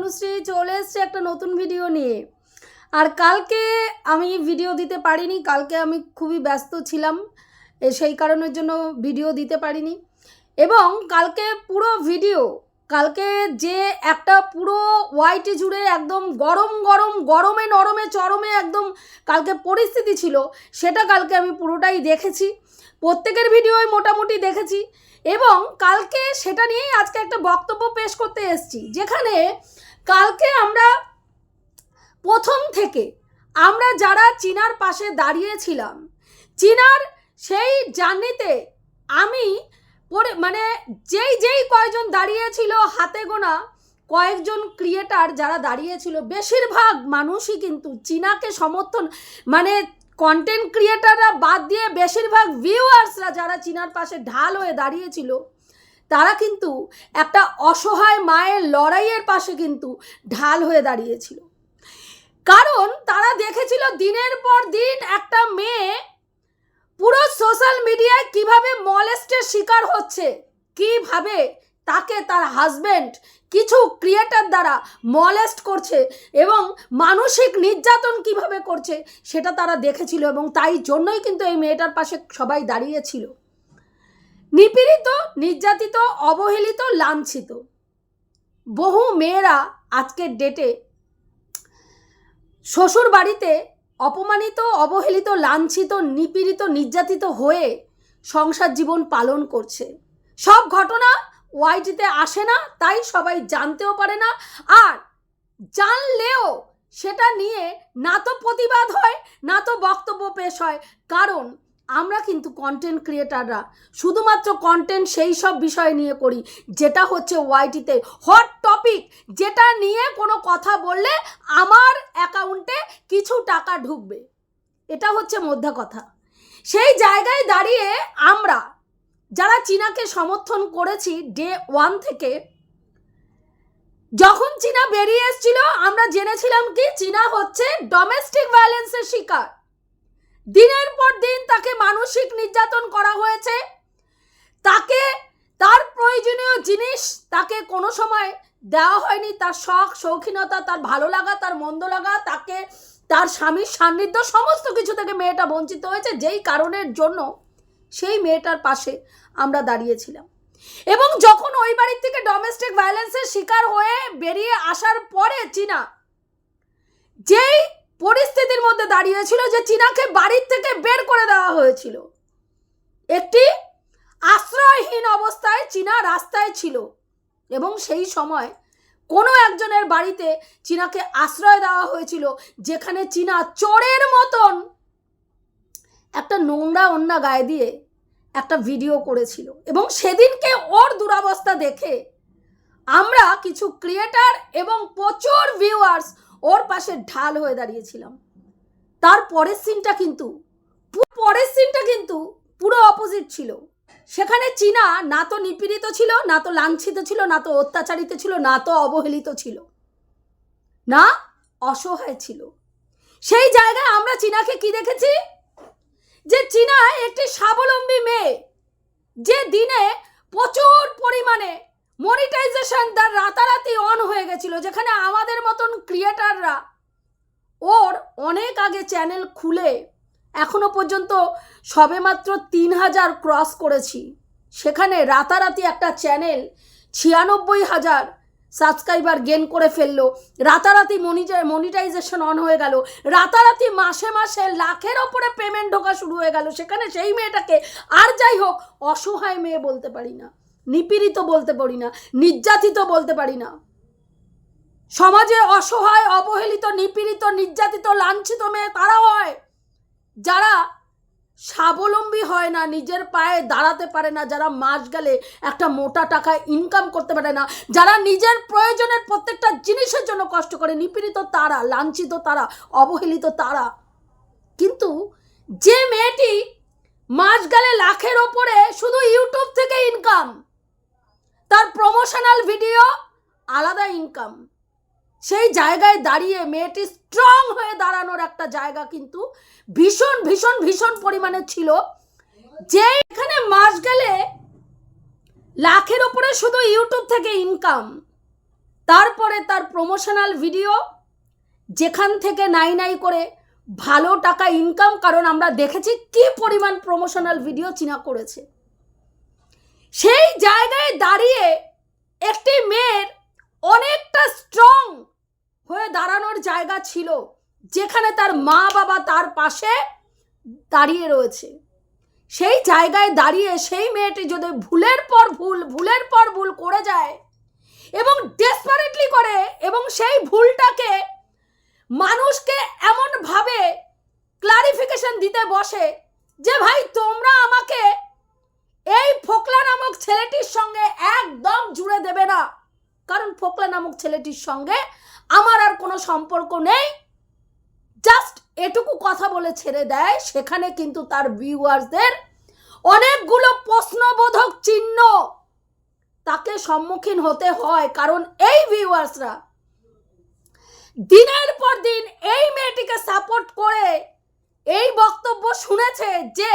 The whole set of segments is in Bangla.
তনুশ্রী চলে এসছে একটা নতুন ভিডিও নিয়ে। আর কালকে আমি ভিডিও দিতে পারিনি, কালকে আমি খুবই ব্যস্ত ছিলাম সেই কারণের জন্য ভিডিও দিতে পারিনি। এবং কালকে পুরো ভিডিও কালকে যে একটা পুরো ওয়াইটি জুড়ে একদম গরম গরম, গরমে, নরমে, চরমে একদম কালকে পরিস্থিতি ছিল, সেটা কালকে আমি পুরোটাই দেখেছি। প্রত্যেকের ভিডিওই মোটামুটি দেখেছি। এবং কালকে সেটা নিয়েই আজকে একটা বক্তব্য পেশ করতে এসেছি, যেখানে কালকে আমরা প্রথম থেকে আমরা যারা চীনার পাশে দাঁড়িয়েছিলাম, চীনার সেই জার্নিতে আমি পরে মানে যেই যেই কয়জন দাঁড়িয়েছিল হাতে গোনা, কয়েকজন ক্রিয়েটার যারা দাঁড়িয়েছিল, বেশিরভাগ মানুষই কিন্তু চীনাকে সমর্থন মানে কন্টেন্ট ক্রিয়েটাররা বাদ দিয়ে বেশিরভাগ ভিউয়ার্সরা যারা চীনার পাশে ঢাল হয়ে দাঁড়িয়েছিল তারা কিন্তু একটা অসহায় মায়ের লড়াইয়ের পাশে কিন্তু ঢাল হয়ে দাঁড়িয়েছিল। কারণ তারা দেখেছিল দিনের পর দিন একটা মেয়ে পুরো সোশ্যাল মিডিয়ায় কীভাবে মলেস্টের শিকার হচ্ছে, কীভাবে তাকে তার হাজব্যান্ড কিছু ক্রিয়েটার দ্বারা মলেস্ট করছে এবং মানসিক নির্যাতন কীভাবে করছে সেটা তারা দেখেছিল এবং তাই জন্যই কিন্তু এই মেয়েটার পাশে সবাই দাঁড়িয়েছিল। নিপীড়িত, নির্যাতিত, অবহেলিত, লাঞ্ছিত। বহু মেয়েরা আজকের ডেটে শ্বশুর বাড়িতে অপমানিত, অবহেলিত, লাঞ্ছিত, নিপীড়িত, নির্যাতিত হয়ে সংসার জীবন পালন করছে। সব ঘটনা ওয়াইটিতে আসে না, তাই সবাই জানতেও পারে না। আর জানলেও সেটা নিয়ে না তো প্রতিবাদ হয়, না তো বক্তব্য পেশ হয়। কারণ আমরা কিন্তু কন্টেন্ট ক্রিয়েটাররা শুধুমাত্র কন্টেন্ট সেই সব বিষয় নিয়ে করি, যেটা হচ্ছে ওয়াইটিতে হট টপিক যেটা নিয়ে কোনো কথা বললে আমার অ্যাকাউন্টে কিছু টাকা ঢুকবে। এটা হচ্ছে মধ্যা কথা। সেই জায়গায় দাঁড়িয়ে আমরা যারা চীনাকে সমর্থন করেছি ডে ওয়ান থেকে, যখন চীনা বেরিয়ে এসেছিল, আমরা জেনেছিলাম কি চীনা হচ্ছে ডোমেস্টিক ভায়োলেন্সের শিকার। দিনের পর দিন তাকে মানসিক নির্যাতন করা হয়েছে। তাকে, তার প্রয়োজনীয় জিনিস তাকে কোনো সময় দেওয়া হয়নি। তার শখ, শৌখিনতা, তার ভালো লাগা, তার মন্দ লাগা, তাকে, তার স্বামীর সান্নিধ্য, সমস্ত কিছু থেকে মেয়েটা বঞ্চিত হয়েছে। যেই কারণের জন্য সেই মেয়েটার পাশে আমরা দাঁড়িয়েছিলাম। এবং যখন ওই বাড়ির থেকে ডোমেস্টিক ভায়োলেন্সের শিকার হয়ে বেরিয়ে আসার পরে চীনা, যেই পরিস্থিতির মধ্যে দাঁড়িয়েছিল যে চীনাকে বাড়ির থেকে বের করে দেওয়া হয়েছিল। একটি আশ্রয়হীন অবস্থায় চীনা রাস্তায় ছিল এবং সেই সময় কোনো একজনের বাড়িতে চীনাকে আশ্রয় দেওয়া হয়েছিল, যেখানে চীনা চোরের মতন একটা নোংরা অন্যা গায়ে দিয়ে একটা ভিডিও করেছিল এবং সেদিনকে ওর দুরাবস্থা দেখে আমরা কিছু ক্রিয়েটার এবং প্রচুর ভিউয়ার্স ওর পাশে ঢাল হয়ে দাঁড়িয়েছিলাম। তার পরের সিনটা কিন্তু পরের সিনটা কিন্তু পুরো অপোজিট ছিল। সেখানে চীনা না তো নিপীড়িত ছিল, না তো লাঞ্ছিত ছিল, না তো অত্যাচারিত ছিল, না তো অবহেলিত ছিল, না অসহায় ছিল। সেই জায়গায় আমরা চীনাকে কি দেখেছি? যে চীনা একটি স্বাবলম্বী মেয়ে, যে দিনে প্রচুর পরিমাণে মনিটাইজেশন তার রাতারাতি অন হয়ে গেছিল, যেখানে আমাদের মতন ক্রিয়েটাররা ওর অনেক আগে চ্যানেল খুলে এখনও পর্যন্ত সবেমাত্র তিন হাজার ক্রস করেছি। সেখানে রাতারাতি একটা চ্যানেল ছিয়ানব্বই হাজার সাবস্ক্রাইবার গেন করে ফেলল। রাতারাতি মনিটাইজেশন অন হয়ে গেল। রাতারাতি মাসে মাসে লাখের ওপরে পেমেন্ট ঢোকা শুরু হয়ে গেল। সেখানে সেই মেয়েটাকে আর যাই হোক, অসহায় মেয়ে বলতে পারি না। নিপীড়িত বলতে পারি না, নির্যাতিত বলতে পারি না। সমাজে অসহায়, অবহেলিত, নিপীড়িত, নির্যাতিত, লাঞ্ছিত মেয়ে তারা হয়। যারা স্বাবলম্বী হয় না, নিজের পায়ে দাঁড়াতে পারে না, যারা মাস গেলে একটা মোটা টাকা ইনকাম করতে পারে না, যারা নিজের প্রয়োজনের প্রত্যেকটা জিনিসের জন্য কষ্ট করে, নিপীড়িত তারা, লাঞ্ছিত তারা, অবহেলিত তারা। কিন্তু যে মেয়েটি মাস গেলে লাখের ওপরে শুধু ইউটিউব থেকে ইনকাম তার প্রমোশনাল ভিডিও আলাদা ইনকাম সেই জায়গায় দাঁড়িয়ে মেয়েটি স্ট্রং হয়ে দাঁড়ানোর একটা জায়গা কিন্তু ভীষণ ভীষণ ভীষণ পরিমাণে ছিল। যে এখানে মাস গেলে লাখের ওপরে শুধু ইউটিউব থেকে ইনকাম তারপরে তার প্রমোশনাল ভিডিও যেখান থেকে নাই নাই করে ভালো টাকা ইনকাম কারণ আমরা দেখেছি কি পরিমাণ প্রমোশনাল ভিডিও চীনা করেছে। সেই জায়গায় দাঁড়িয়ে একটি মেয়ের অনেকটা স্ট্রং হয়ে দাঁড়ানোর জায়গা ছিল, যেখানে তার মা বাবা তার পাশে দাঁড়িয়ে রয়েছে। সেই জায়গায় দাঁড়িয়ে সেই মেয়েটি যদি ভুলের পর ভুল, ভুলের পর ভুল করে যায় এবং ডেসপারেটলি করে এবং সেই ভুলটাকে মানুষকে এমনভাবে ক্লারিফিকেশন দিতে বসে যে, ভাই, তোমরা আমাকে ছেলেটির সঙ্গে একদম জুড়ে দেবে না। কারণ ফোকলা নামক ছেলেটির সঙ্গে আমার আর কোনো সম্পর্ক নেই। জাস্ট এটুকু কথা বলে ছেড়ে দেয়, সেখানে কিন্তু তার ভিউয়ার্সদের অনেকগুলো প্রশ্নবোধক চিহ্ন তাকে সম্মুখীন হতে হয়। কারণ এই ভিউয়ার্সরা দিনের পর দিন এই মেয়েটিকে সাপোর্ট করে এই বক্তব্য শুনেছে যে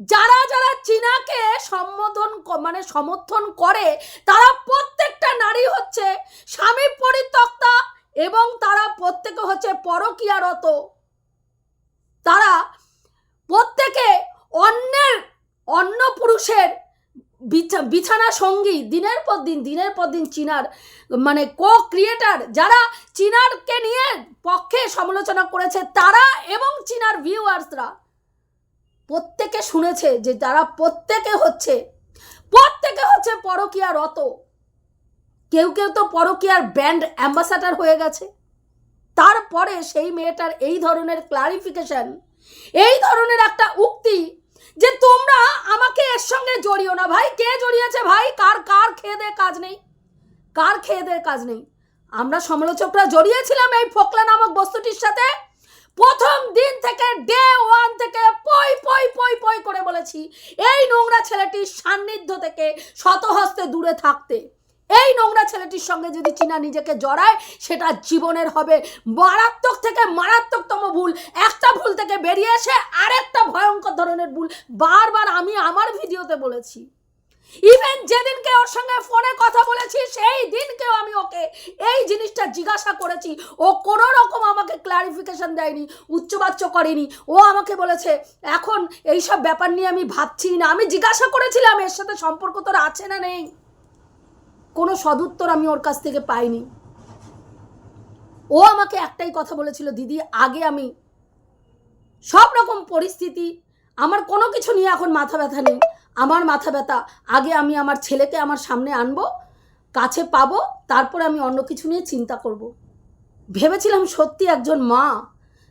যারা যারা চীনাকে সম্বোধন মানে সমর্থন করে, তারা প্রত্যেকটা নারী হচ্ছে স্বামী পরিত্যক্তা এবং তারা প্রত্যেকে হচ্ছে পরকীয়ারত। তারা প্রত্যেকে অন্যের, অন্য পুরুষের বিছা- বিছানা সঙ্গী, দিনের পর দিন, দিনের পর দিন চীনার মানে কো ক্রিয়েটার যারা চীনারকে নিয়ে পক্ষে সমালোচনা করেছে, তারা এবং চীনার ভিউয়ার্সরা প্রত্যেকে শুনেছে যে তারা প্রত্যেকে হচ্ছে প্রত্যেকে হচ্ছে পরকীয়া রত। কেউ কেউ তো পরকীয়ার ব্র্যান্ড অ্যাম্বাসাডার হয়ে গেছে। তারপরে সেই মেয়েটার এই ধরনের ক্লারিফিকেশন এই ধরনের একটা উক্তি যে তোমরা আমাকে এর সঙ্গে জড়িও না ভাই। কে জড়িয়েছে ভাই? কার কার খেয়ে দে কাজ নেই। কার খেয়ে দে কাজ নেই? আমরা সমালোচকরা জড়িয়েছিলাম এই ফোকলা নামক বস্তুটির সাথে। প্রথম দিন থেকে ডে ওয়ান থেকে পই পই পই পই করে বলেছি, এই নোংরা ছেলেটির সান্নিধ্য থেকে শতহস্তে দূরে থাকতে। এই নোংরা ছেলেটির সঙ্গে যদি চীনা নিজেকে জড়ায়, সেটা জীবনের হবে। মারাত্মক থেকে মারাত্মকতম ভুল। একটা ভুল থেকে বেরিয়ে এসে আরেকটা ভয়ঙ্কর ধরনের ভুল। বারবার আমি আমার ভিডিওতে বলেছি। ইভেন যেদিনকে ওর সঙ্গে ফোনে কথা বলেছি, সেই দিনকেও আমি ওকে এই জিনিসটা জিজ্ঞাসা করেছি। ও কোনো রকম আমাকে ক্লারিফিকেশন দেয়নি, উচ্চবাচ্য করেনি। ও আমাকে বলেছে, এখন এই সব ব্যাপার নিয়ে আমি ভাবছি না। আমি জিজ্ঞাসা করেছিলাম, এর সাথে সম্পর্ক তোর আছে না নেই? কোনো সদুত্তর আমি ওর কাছ থেকে পাইনি। ও আমাকে একটাই কথা বলেছিল, দিদি, আগে আমি সব রকম পরিস্থিতি, আমার কোনো কিছু নিয়ে এখন মাথা ব্যথা নেই। আমার মাথা ব্যথা, আগে আমি আমার ছেলেকে আমার সামনে আনব, কাছে পাবো, তারপরে আমি অন্য কিছু নিয়ে চিন্তা করব। ভেবেছিলাম সত্যি একজন মা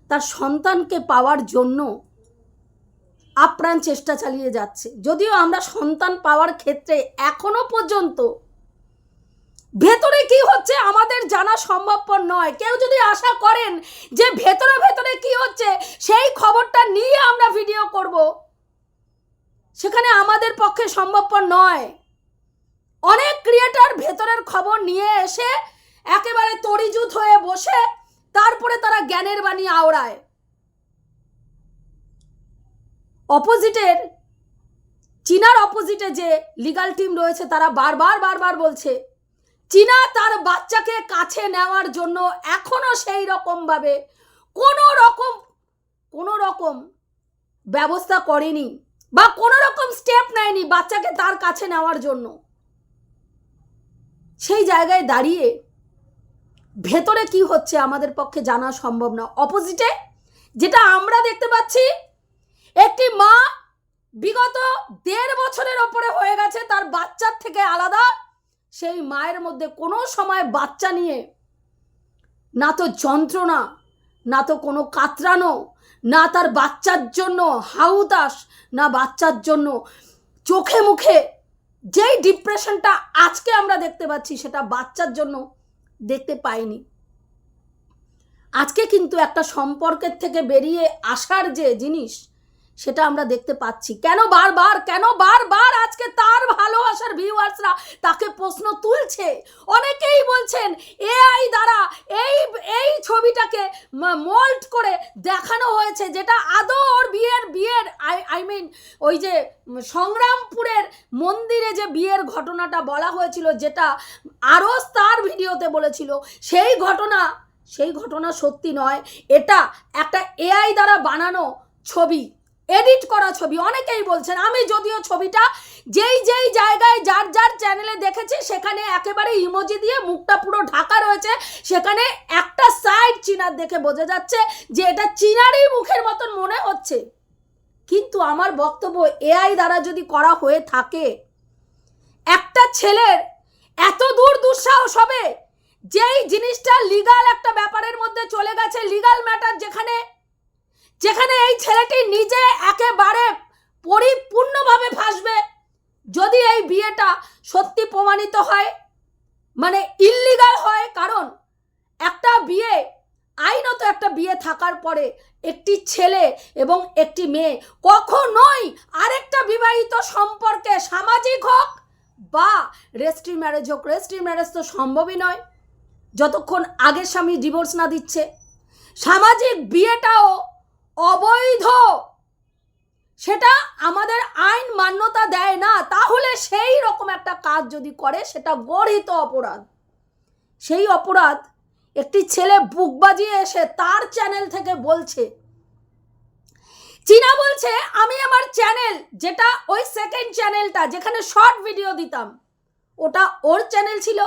তার সন্তানকে পাওয়ার জন্য আপ্রাণ চেষ্টা চালিয়ে যাচ্ছে। যদিও আমরা সন্তান পাওয়ার ক্ষেত্রে এখনও পর্যন্ত ভেতরে কি হচ্ছে আমাদের জানা সম্ভবপর নয়। কেউ যদি আশা করেন যে ভেতরে ভেতরে কি হচ্ছে, সেই খবরটা নিয়ে আমরা ভিডিও করব। সেখানে আমাদের পক্ষে সম্ভবপর নয়। অনেক ক্রিয়েটার ভেতরের খবর নিয়ে এসে একেবারে তরিজুত হয়ে বসে তারপরে তারা জ্ঞানের বাণী আওড়ায়। অপোজিটের, চীনার অপোজিটে যে লিগাল টিম রয়েছে তারা বারবার বারবার বলছে, চীনা তার বাচ্চাকে কাছে নেওয়ার জন্য এখনও সেই রকমভাবে কোনো রকম কোনো রকম ব্যবস্থা করেনি। বা কোনো রকম স্টেপ নেয়নি বাচ্চাকে তার কাছে নেওয়ার জন্য। সেই জায়গায় দাঁড়িয়ে ভেতরে কি হচ্ছে আমাদের পক্ষে জানা সম্ভব না। অপোজিটে যেটা আমরা দেখতে পাচ্ছি, একটি মা বিগত দেড় বছরের ওপরে হয়ে গেছে, তার বাচ্চার থেকে আলাদা। সেই মায়ের মধ্যে কোনো সময় বাচ্চা নিয়ে না তো যন্ত্রণা, না তো কোনো কাতরানো না তার বাচ্চার জন্য হাউতাস না বাচ্চার জন্য চোখে মুখে যেই ডিপ্রেশনটা আজকে আমরা দেখতে পাচ্ছি সেটা বাচ্চার জন্য দেখতে পাইনি। আজকে কিন্তু একটা সম্পর্কের থেকে বেরিয়ে আসার যে জিনিস সেটা আমরা দেখতে পাচ্ছি। কেন বারবার কেন বারবার আজকে তার ভালোবাসার ভিউয়ার্সরা তাকে প্রশ্ন তুলছে। অনেকেই বলছেন এআই দ্বারা এই এই ছবিটাকে মোল্ড করে দেখানো হয়েছে, যেটা আদৌ ওর বিয়ের বিয়ের আই আই মিন ওই যে সংগ্রামপুরের মন্দিরে যে বিয়ের ঘটনাটা বলা হয়েছিল, যেটা আরও তার ভিডিওতে বলেছিল, সেই ঘটনা সেই ঘটনা সত্যি নয়, এটা একটা এআই দ্বারা বানানো ছবি। এডিট করা ছবি, অনেকেই বলছেন, আমি যদিও ছবিটা যেই যেই জায়গায় যার যার চ্যানেলে দেখেছি, সেখানে একেবারে ইমোজি দিয়ে মুখটা পুরো ঢাকা রয়েছে, সেখানে একটা সাইড চিনার দেখে বোঝা যাচ্ছে যে এটা চিনারই মুখের মতন মনে হচ্ছে। কিন্তু আমার বক্তব্য এআই দ্বারা যদি করা হয়ে থাকে, একটা ছেলের এত দূর দুঃসাহস হবে, যেই জিনিসটা লিগাল একটা ব্যাপারের মধ্যে চলে গেছে লিগাল ম্যাটার যেখানে যেখানে এই ছেলেটি নিজে একেবারে পরিপূর্ণভাবে ফাঁসবে। যদি এই বিয়েটা সত্যি প্রমাণিত হয় মানে ইল্লিগাল হয়, কারণ একটা বিয়ে, আইনত একটা বিয়ে থাকার পরে একটি ছেলে এবং একটি মেয়ে কখনোই আরেকটা বিবাহিত সম্পর্কে সামাজিক হোক বা রেজিস্ট্রি ম্যারেজ হোক, রেজিস্ট্রি ম্যারেজ তো সম্ভবই নয়। যতক্ষণ আগের স্বামী ডিভোর্স না দিচ্ছে, সামাজিক বিয়েটাও অবৈধ। সেটা আমাদের আইন মান্যতা দেয় না, তাহলে সেই রকম একটা কাজ যদি করে, সেটা গর্হিত অপরাধ। সেই অপরাধ একটি ছেলে বুক বাজিয়ে এসে তার চ্যানেল থেকে বলছে, চীনা বলছে, আমি আমার চ্যানেল, যেটা ওই সেকেন্ড চ্যানেলটা, যেখানে শর্ট ভিডিও দিতাম, ওটা ওর চ্যানেল ছিল,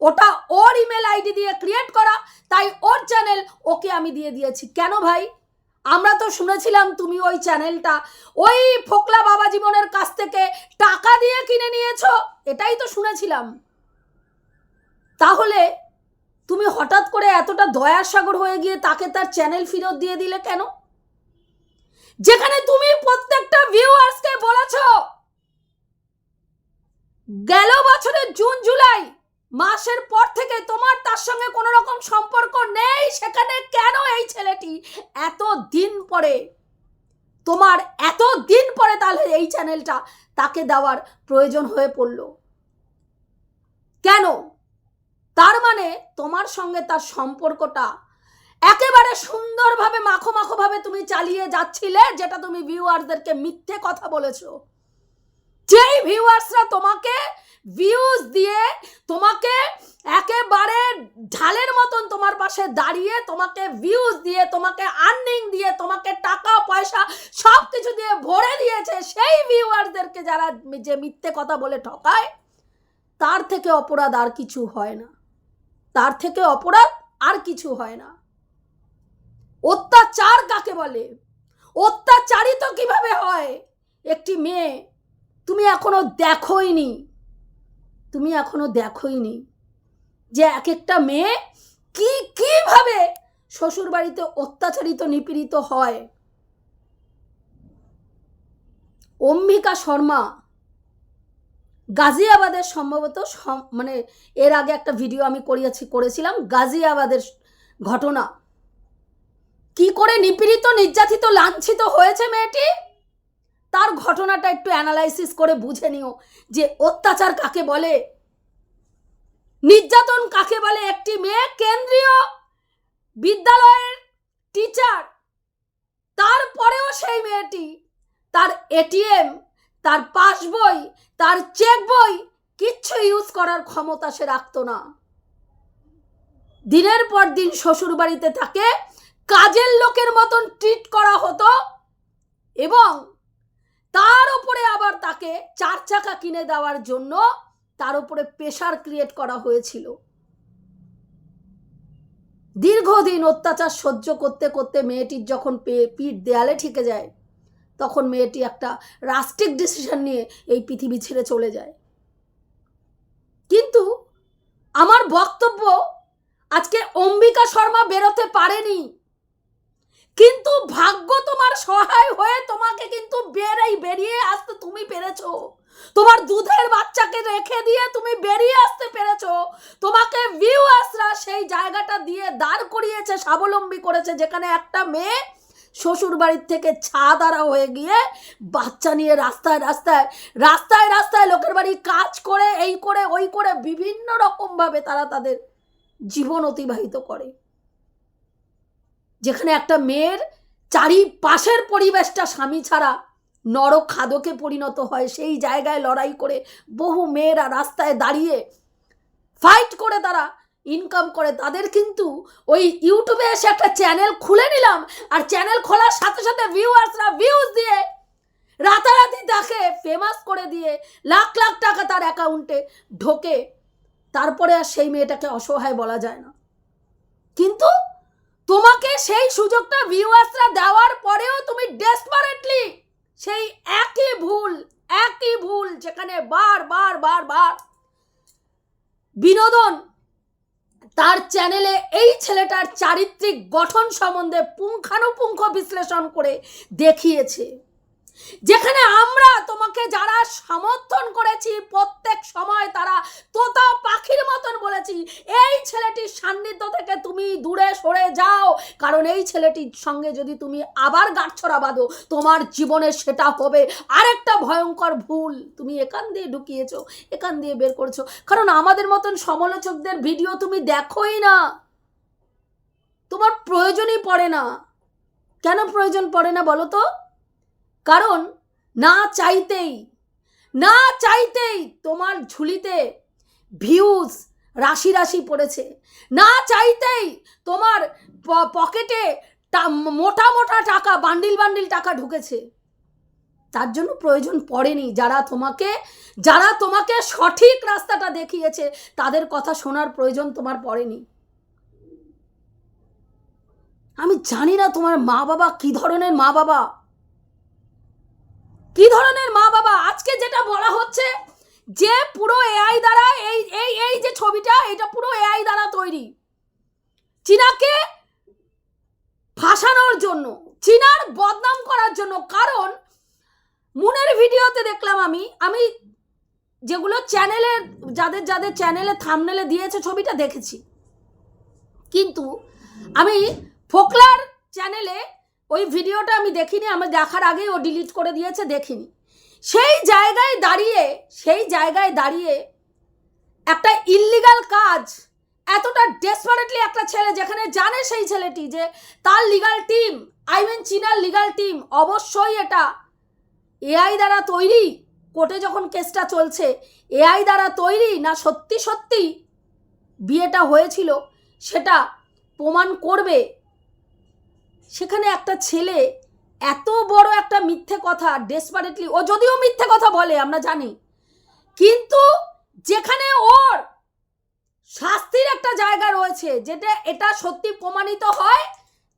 ওটা ওর ইমেল আইডি দিয়ে ক্রিয়েট করা, তাই ওর চ্যানেল ওকে আমি দিয়ে দিয়েছি। কেন ভাই? আমরা তো শুনেছিলাম তুমি ওই চ্যানেলটা, ওই ফোকলা বাবা জীবনের কাছ থেকে টাকা দিয়ে কিনে নিয়েছো, এটাই তো শুনেছিলাম। তাহলে তুমি হঠাৎ করে এতটা দয়ার সাগর হয়ে গিয়ে তাকে তার চ্যানেল ফেরত দিয়ে দিলে কেন? যেখানে তুমি প্রত্যেকটা ভিউয়ার্সকে বলেছ, গেল বছরের জুন, জুলাই মাসের পর থেকে তোমার তার সঙ্গে কোনো রকম সম্পর্ক নেই, সেখানে কেন এই ছেলেটি? এত দিন পরে, তোমার এত দিন পরে তাহলে এই চ্যানেলটা তাকে দেওয়ার প্রয়োজন হয়ে পড়ল। কেন? তার মানে তোমার সঙ্গে তার সম্পর্কটা একেবারে সুন্দরভাবে, মাখো মাখো ভাবে তুমি চালিয়ে যাচ্ছিলে, যেটা তুমি ভিউয়ারদেরকে মিথ্যে কথা বলেছ। যেই ভিউয়ার্সরা তোমাকে ভিউজ দিয়ে তোমাকে একেবারে ঢালের মতন তোমার পাশে দাঁড়িয়ে তোমাকে ভিউজ দিয়ে, তোমাকে আর্নিং দিয়ে, তোমাকে টাকা, পয়সা সব কিছু দিয়ে ভরে দিয়েছে সেই ভিউয়ারদেরকে যারা যে মিথ্যে কথা বলে ঠকায়, তার থেকে অপরাধ আর কিছু হয় না। তার থেকে অপরাধ আর কিছু হয় না। অত্যাচার কাকে বলে? অত্যাচারিত কীভাবে হয়? একটি মেয়ে, তুমি এখনও দেখোইনি। তুমি এখনও দেখোইনি যে এক একটা মেয়ে কি, কীভাবে শ্বশুর বাড়িতে অত্যাচারিত, নিপীড়িত হয়। অম্বিকা শর্মা, গাজিয়াবাদের সম্ভবত মানে এর আগে একটা ভিডিও আমি করিয়েছি, করেছিলাম, গাজিয়াবাদের ঘটনা। কি করে নিপীড়িত, নির্যাতিত, লাঞ্ছিত হয়েছে মেয়েটি? তার ঘটনাটা একটু অ্যানালাইসিস করে বুঝে নিও যে অত্যাচার কাকে বলে। নির্যাতন কাকে বলে? একটি মেয়ে কেন্দ্রীয় বিদ্যালয়ের টিচার তারপরেও সেই মেয়েটি তার এটিএম তার পাসবই তার চেক বই কিচ্ছু ইউজ করার ক্ষমতা সে রাখতো না। দিনের পর দিন শ্বশুর বাড়িতে তাকে কাজের লোকের মতন ট্রিট করা হতো এবং তার উপরে আবার তাকে চার চাকা কিনে দেওয়ার জন্য তার উপরে প্রেশার ক্রিয়েট করা হয়েছিল। দীর্ঘদিন অত্যাচার সহ্য করতে করতে মেয়েটির যখন পিঠ দেয়ালে ঠেকে যায়, তখন মেয়েটি একটা রাস্টিক ডিসিশন নিয়ে এই পৃথিবী ছেড়ে চলে যায়। কিন্তু আমার বক্তব্য আজকে অম্বিকা শর্মা বেরোতে পারেনি। কিন্তু ভাগ্য তোমার সহায় হয়ে তোমাকে কিন্তু বেরেই বেরিয়ে আসতে তুমি পেরেছ। তোমার দুধের বাচ্চাকে রেখে দিয়ে তুমি বেরিয়ে আসতে পেরেছ। তোমাকে ভিউয়ার্সরা সেই জায়গাটা দিয়ে দাঁড় করিয়েছে, স্বাবলম্বী করেছে, যেখানে একটা মেয়ে শ্বশুর বাড়ির থেকে ছাদারা হয়ে গিয়ে বাচ্চা নিয়ে রাস্তায় রাস্তায় রাস্তায় রাস্তায় লোকের বাড়ি কাজ করে, এই করে, ওই করে, বিভিন্ন রকমভাবে তারা তাদের জীবন অতিবাহিত করে। যেখানে একটা মেয়ের চারিপাশের পরিবেশটা স্বামী ছাড়া নরক খাদকে পরিণত হয়, সেই জায়গায় লড়াই করে বহু মেয়েরা রাস্তায় দাঁড়িয়ে ফাইট করে তারা ইনকাম করে। তাদের কিন্তু ওই ইউটিউবে এসে একটা চ্যানেল খুলে নিলাম আর চ্যানেল খোলার সাথে সাথে ভিউয়ার্সরা ভিউজ দিয়ে রাতারাতি তাকে ফেমাস করে দিয়ে লাখ লাখ টাকা তার অ্যাকাউন্টে ঢোকে। তারপরে আর সেই মেয়েটাকে অসহায় বলা যায় না। কিন্তু তোমাকে সেই সুযোগটা ভিউয়ার্সরা দেওয়ার পরেও তুমি ডেসপারেটলি সেই একই ভুল একই ভুল যেখানে বার বার বার বার বিনোদন তার চ্যানেলে এই ছেলেটার চারিত্রিক গঠন সম্বন্ধে পুঙ্খানুপুঙ্খ বিশ্লেষণ করে দেখিয়েছে। যেখানে আমরা তোমাকে যারা সমর্থন করেছি, প্রত্যেক সময় তারা তোতা পাখির মতন বলেছি, এই ছেলেটির সান্নিধ্য থেকে তুমি দূরে সরে যাও। কারণ এই ছেলেটির সঙ্গে যদি তুমি আবার গাঁটছড়া বাঁধো, তোমার জীবনে সেটা হবে আরেকটা ভয়ঙ্কর ভুল। তুমি এখান দিয়ে ঢুকিয়েছো, এখান দিয়ে বের করেছ। কারণ আমাদের মতন সমালোচকদের ভিডিও তুমি দেখোই না। তোমার প্রয়োজনই পড়ে না। কেন প্রয়োজন পড়ে না বলো তো? কারণ না চাইতেই না চাইতেই তোমার ঝুলিতে ভিউজ রাশি রাশি পড়েছে। না চাইতেই তোমার পকেটে মোটা মোটা টাকা, বান্ডিল বান্ডিল টাকা ঢুকেছে। তার জন্য প্রয়োজন পড়েনি। যারা তোমাকে যারা তোমাকে সঠিক রাস্তাটা দেখিয়েছে, তাদের কথা শোনার প্রয়োজন তোমার পড়েনি। আমি জানি না তোমার মা বাবা কি ধরনের মা বাবা কি ধরনের মা বাবা? আজকে যেটা বলা হচ্ছে যে পুরো এআই দ্বারা এই এই এই যে ছবিটা, এটা পুরো এআই দ্বারা তৈরি। চীনাকে ফাঁসানোর জন্য, চীনার বদনাম করার জন্য। কারণ, মুনের ভিডিওতে দেখলাম আমি আমি যেগুলো চ্যানেলে, যাদের যাদের চ্যানেলে থামনেলে দিয়েছে ছবিটা দেখেছি। কিন্তু আমি ফোকলার চ্যানেলে ওই ভিডিওটা আমি দেখিনি, আমি দেখার আগেই ও ডিলিট করে দিয়েছে, দেখিনি। সেই জায়গায় দাঁড়িয়ে, সেই জায়গায় দাঁড়িয়ে একটা ইল্লিগাল কাজ, এতটা ডেসপারেটলি একটা ছেলে যেখানে জানে সেই ছেলেটি যে তার লিগাল টিম আই মিন চীনার লিগাল টিম অবশ্যই এটা এআই দ্বারা তৈরি, কোর্টে যখন কেসটা চলছে এআই দ্বারা তৈরি না সত্যি সত্যি বিয়েটা হয়েছিল, সেটা প্রমাণ করবে সেখানে একটা ছেলে এত বড় একটা মিথ্যে কথা ডেসপারেটলি ও যদিও মিথ্যে কথা বলে, আমরা জানি। কিন্তু যেখানে ওর শাস্তির একটা জায়গা রয়েছে, যেটা, এটা সত্যি প্রমাণিত হয়,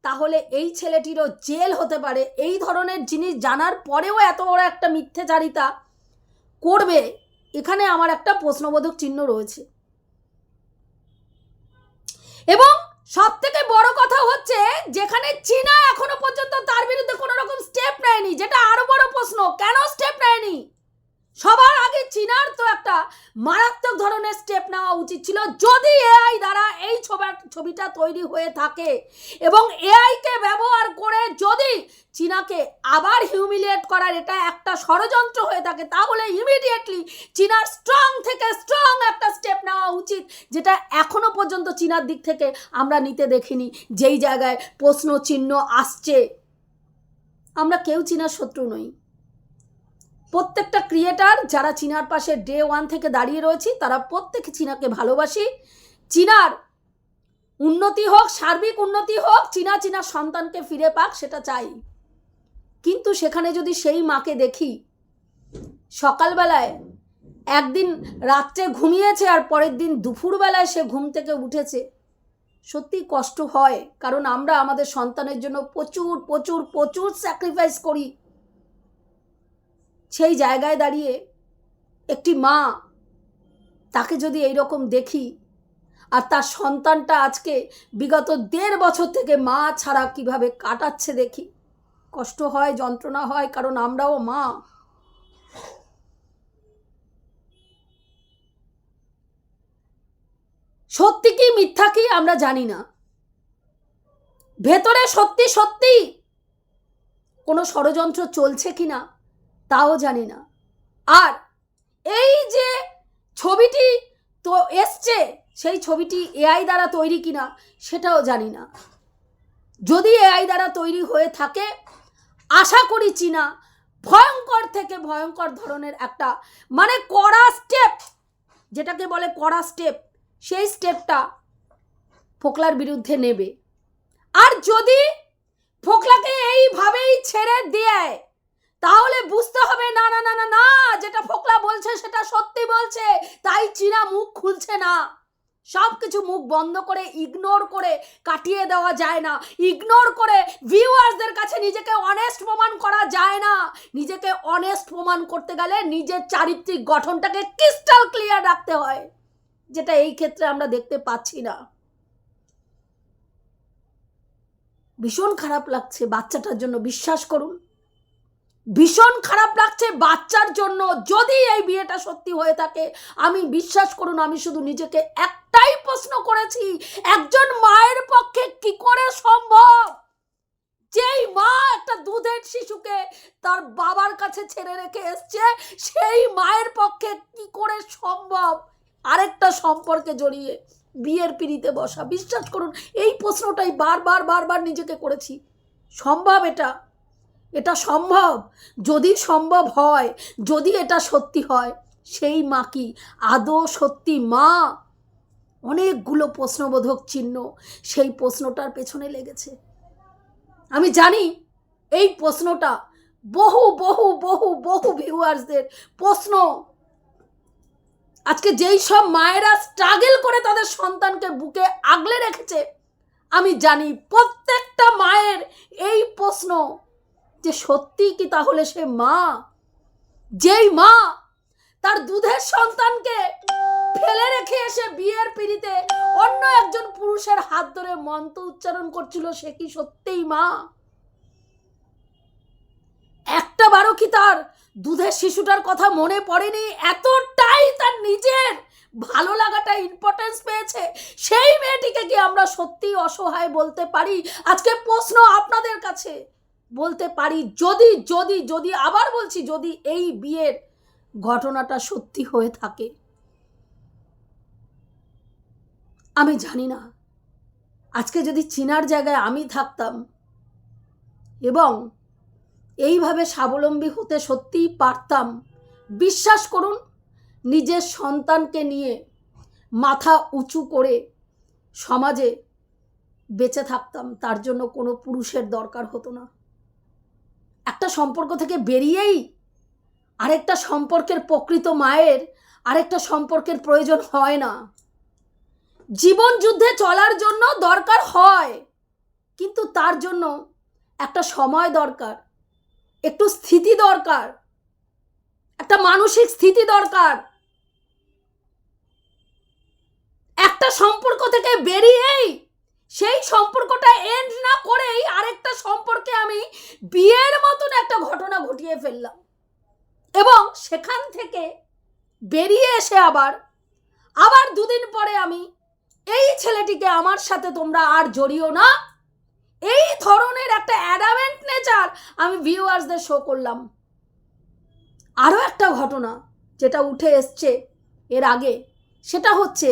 তাহলে এই ছেলেটিরও জেল হতে পারে। এই ধরনের জিনিস জানার পরেও এত বড় একটা মিথ্যেচারিতা করবে, এখানে আমার একটা প্রশ্নবোধক চিহ্ন রয়েছে। এবং সব থেকে বড় কথা হচ্ছে যেখানে চীনা এখনও পর্যন্ত তার বিরুদ্ধে কোনো রকম স্টেপ নেয়নি, যেটা আরও বড় প্রশ্ন, কেন স্টেপ নেয়নি? সবার আগে চীনার তো একটা মারাত্মক ধরনের স্টেপ নেওয়া উচিত ছিল। যদি এআই দ্বারা এই ছবি- ছবিটা তৈরি হয়ে থাকে এবং এআইকে ব্যবহার করে যদি চীনাকে আবার হিউমিলিয়েট করার এটা একটা ষড়যন্ত্র হয়ে থাকে, তাহলে ইমিডিয়েটলি চীনার স্ট্রং থেকে স্ট্রং একটা স্টেপ নেওয়া উচিত, যেটা এখনও পর্যন্ত চীনার দিক থেকে আমরা নিতে দেখিনি। যেই জায়গায় প্রশ্ন চিহ্ন আসছে, আমরা কেউ চীনার শত্রু নই। প্রত্যেকটা ক্রিয়েটার যারা চীনার পাশে ডে ওয়ান থেকে দাঁড়িয়ে রয়েছি, তারা প্রত্যেকে চীনাকে ভালোবাসি। চীনার উন্নতি হোক, সার্বিক উন্নতি হোক, চীনা চীনার সন্তানকে ফিরে পাক, সেটা চাই। কিন্তু সেখানে যদি সেই মাকে দেখি, সকালবেলায় একদিন রাত্রে ঘুমিয়েছে আর পরের দিন দুপুরবেলায় সে ঘুম থেকে উঠেছে, সত্যি কষ্ট হয়। কারণ আমরা আমাদের সন্তানের জন্য প্রচুর প্রচুর প্রচুর স্যাক্রিফাইস করি। সেই জায়গায় দাঁড়িয়ে একটি মা তাকে যদি এই রকম দেখি আর তার সন্তানটা আজকে বিগত দেড় বছর থেকে মা ছাড়া কীভাবে কাটাচ্ছে দেখি। কষ্ট হয়, যন্ত্রণা হয়, কারণ আমরাও মা। সত্যি কি, মিথ্যা কি আমরা জানি না। ভেতরে সত্যি সত্যি কোনো ষড়যন্ত্র চলছে কি না তাও জানি না। আর এই যে ছবিটি তো এসছে, সেই ছবিটি এআই দ্বারা তৈরি কিনা সেটাও জানি না। যদি এআই দ্বারা তৈরি হয়ে থাকে, আশা করি চীনা ভয়ঙ্কর থেকে ভয়ঙ্কর ধরনের একটা মানে কড়া স্টেপ, যেটাকে বলে কড়া স্টেপ, সেই স্টেপটা ফোকলার বিরুদ্ধে নেবে। আর যদি ফোকলাকে এইভাবেই ছেড়ে দেয় তাহলে বুঝতে হবে, না না না না না, যেটা ফোকলা বলছে সেটা সত্যি বলছে, তাই চীনা মুখ খুলছে না। সব কিছু মুখ বন্ধ করে ইগনোর করে কাটিয়ে দেওয়া যায় না। ইগনোর করে ভিউয়ার্সদের কাছে নিজেকে অনেস্ট প্রমাণ করা যায় না। নিজেকে অনেস্ট প্রমাণ করতে গেলে নিজের চারিত্রিক গঠনটাকে ক্রিস্টাল ক্লিয়ার রাখতে হয়, যেটা এই ক্ষেত্রে আমরা দেখতে পাচ্ছি না। ভীষণ খারাপ লাগছে বাচ্চাটার জন্য, বিশ্বাস করুন। ভীষণ খারাপ লাগছে বাচ্চার জন্য। যদি এই বিয়েটা সত্যি হয়ে থাকে, আমি বিশ্বাস করুন, আমি শুধু নিজেকে একটাই প্রশ্ন করেছি, একজন মায়ের পক্ষে কি করে সম্ভব? যেই মা একটা দুধের শিশুকে তার বাবার কাছে ছেড়ে রেখে এসছে, সেই মায়ের পক্ষে কি করে সম্ভব? আরেকটা সম্পর্কে জড়িয়ে বিয়ের পিড়িতে বসা। বিশ্বাস করুন, এই প্রশ্নটাই বারবার বারবার নিজেকে করেছি। সম্ভব এটা? এটা সম্ভব? যদি সম্ভব হয়, যদি এটা সত্যি হয়, সেই মা কি? আদৌ সত্যি মা? অনেকগুলো প্রশ্নবোধক চিহ্ন সেই প্রশ্নটার পেছনে লেগেছে। আমি জানি এই প্রশ্নটা বহু বহু বহু বহু ভিউয়ার্সদের প্রশ্ন। আজকে যেই সব মায়েরা স্ট্রাগল করে তাদের সন্তানকে বুকে আগলে রেখেছে, আমি জানি প্রত্যেকটা মায়ের এই প্রশ্ন যে সত্যি কি তাহলে সে মা? যেই মা তার দুধের সন্তানকে ফেলে রেখে এসে বিয়ের পিড়িতে অন্য একজন পুরুষের হাত ধরে মন্ত্র উচ্চারণ করছিল, সে কি সত্যিই মা? একটা বারো কি তার দুধের শিশুটার কথা মনে পড়েনি? এতটাই তার নিজের ভালো লাগাটা ইম্পর্টেন্স পেয়েছে। সেই মেয়েটিকে কি আমরা সত্যি অসহায় বলতে পারি? আজকে প্রশ্ন আপনাদের কাছে। বলতে পারি, যদি যদি যদি, আবার বলছি, যদি এই বিয়ের ঘটনাটা সত্যি হয়ে থাকে। আমি জানি না। আজকে যদি চিনার জায়গায় আমি থাকতাম এবং এইভাবে স্বাবলম্বী হতে সত্যিই পারতাম, বিশ্বাস করুন, নিজের সন্তানকে নিয়ে মাথা উঁচু করে সমাজে বেঁচে থাকতাম, তার জন্য কোনো পুরুষের দরকার হতো না। সম্পর্ক থেকে বেরিয়েই আরেকটা সম্পর্কের প্রকৃত মায়ের আরেকটা সম্পর্কের প্রয়োজন হয় না। জীবন যুদ্ধে চলার জন্য দরকার হয়, কিন্তু তার জন্য একটা সময় দরকার, একটু স্থিতি দরকার, একটা মানসিক স্থিতি দরকার। একটা সম্পর্ক থেকে বেরিয়েই সেই সম্পর্কটা এন্ড না করেই আরেকটা সম্পর্কে আমি বিয়ের মতন একটা ঘটনা ঘটিয়ে ফেললাম। এবং সেখান থেকে বেরিয়ে এসে আবার আবার দুদিন পরে আমি এই ছেলেটিকে আমার সাথে তোমরা আর জড়িও না। এই ধরনের একটা অ্যাডামেন্ট নেচার আমি ভিউয়ার্সদের শো করলাম। আরও একটা ঘটনা যেটা উঠে এসছে এর আগে, সেটা হচ্ছে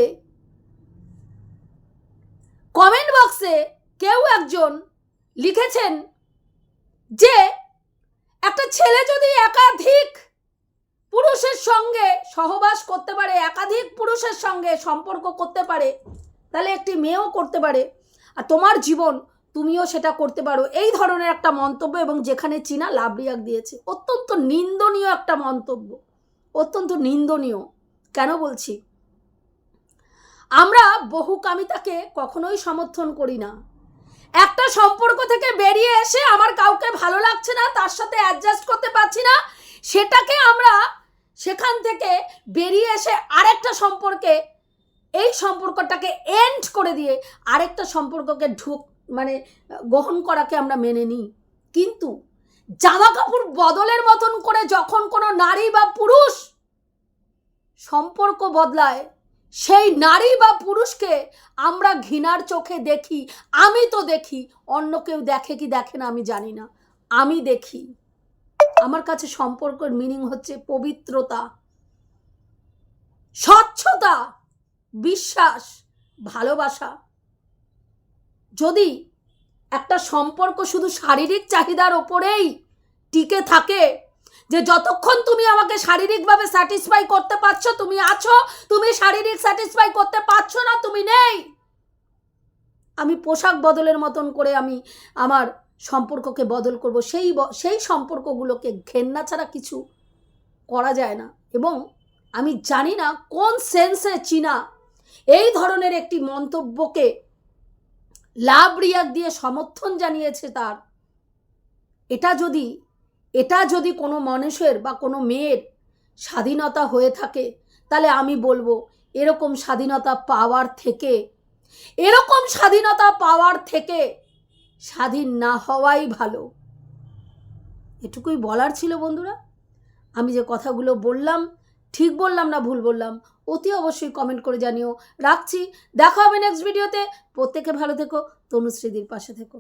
কমেন্ট বক্সে কেউ একজন লিখেছেন যে, একটা ছেলে যদি একাধিক পুরুষের সঙ্গে সহবাস করতে পারে, একাধিক পুরুষের সঙ্গে সম্পর্ক করতে পারে, তাহলে একটি মেয়েও করতে পারে। আর তোমার জীবন, তুমিও সেটা করতে পারো। এই ধরনের একটা মন্তব্য এবং যেখানে চীনা লাভ রিয়াক দিয়েছে। অত্যন্ত নিন্দনীয় একটা মন্তব্য। অত্যন্ত নিন্দনীয়। কেন বলছি? আমরা বহুকামিতাকে কখনোই সমর্থন করি না। একটা সম্পর্ক থেকে বেরিয়ে এসে আমার কাউকে ভালো লাগছে না, তার সাথে অ্যাডজাস্ট করতে পারছি না, সেটাকে আমরা সেখান থেকে বেরিয়ে এসে আরেকটা সম্পর্কে, এই সম্পর্কটাকে এন্ড করে দিয়ে আরেকটা সম্পর্ককে ঢুক মানে গ্রহণ করাকে আমরা মেনে নিই। কিন্তু জামা কাপড় বদলের মতন করে যখন কোনো নারী বা পুরুষ সম্পর্ক বদলায় সেই নারী বা পুরুষকে আমরা ঘৃণার চোখে দেখি, আমি তো দেখি, অন্য কেউ দেখে কি দেখে না আমি জানি না, আমি দেখি। আমার কাছে সম্পর্কের মিনিং হচ্ছে পবিত্রতা, স্বচ্ছতা, বিশ্বাস, ভালোবাসা। যদি একটা সম্পর্ক শুধু শারীরিক চাহিদার ওপরেই টিকে থাকে যে যতক্ষণ তুমি আমাকে শারীরিকভাবে স্যাটিসফাই করতে পারছ, তুমি আছো। তুমি শারীরিক স্যাটিসফাই করতে পারছ না, তুমি নেই। আমি পোশাক বদলের মতন করে আমি আমার সম্পর্ককে বদল করব। সেই সেই সম্পর্কগুলোকে ঘেন্না ছাড়া কিছু করা যায় না। এবং আমি জানি না কোন সেন্সে চীনা। এই ধরনের একটি মন্তব্যকে লাভ রিয়াক দিয়ে সমর্থন জানিয়েছে তার। এটা যদি এটা যদি কোনো মানুষের বা কোনো মেয়ের স্বাধীনতা হয়ে থাকে, তাহলে আমি বলব এরকম স্বাধীনতা পাওয়ার থেকে, এরকম স্বাধীনতা পাওয়ার থেকে স্বাধীন না হওয়াই ভালো। এটুকুই বলার ছিল বন্ধুরা। আমি যে কথাগুলো বললাম, ঠিক বললাম না ভুল বললাম, অতি অবশ্যই কমেন্ট করে জানিও। রাখছি, দেখা হবে নেক্সট ভিডিওতে প্রত্যেকে ভালো থেকো, তনুশ্রীদির পাশে থেকো।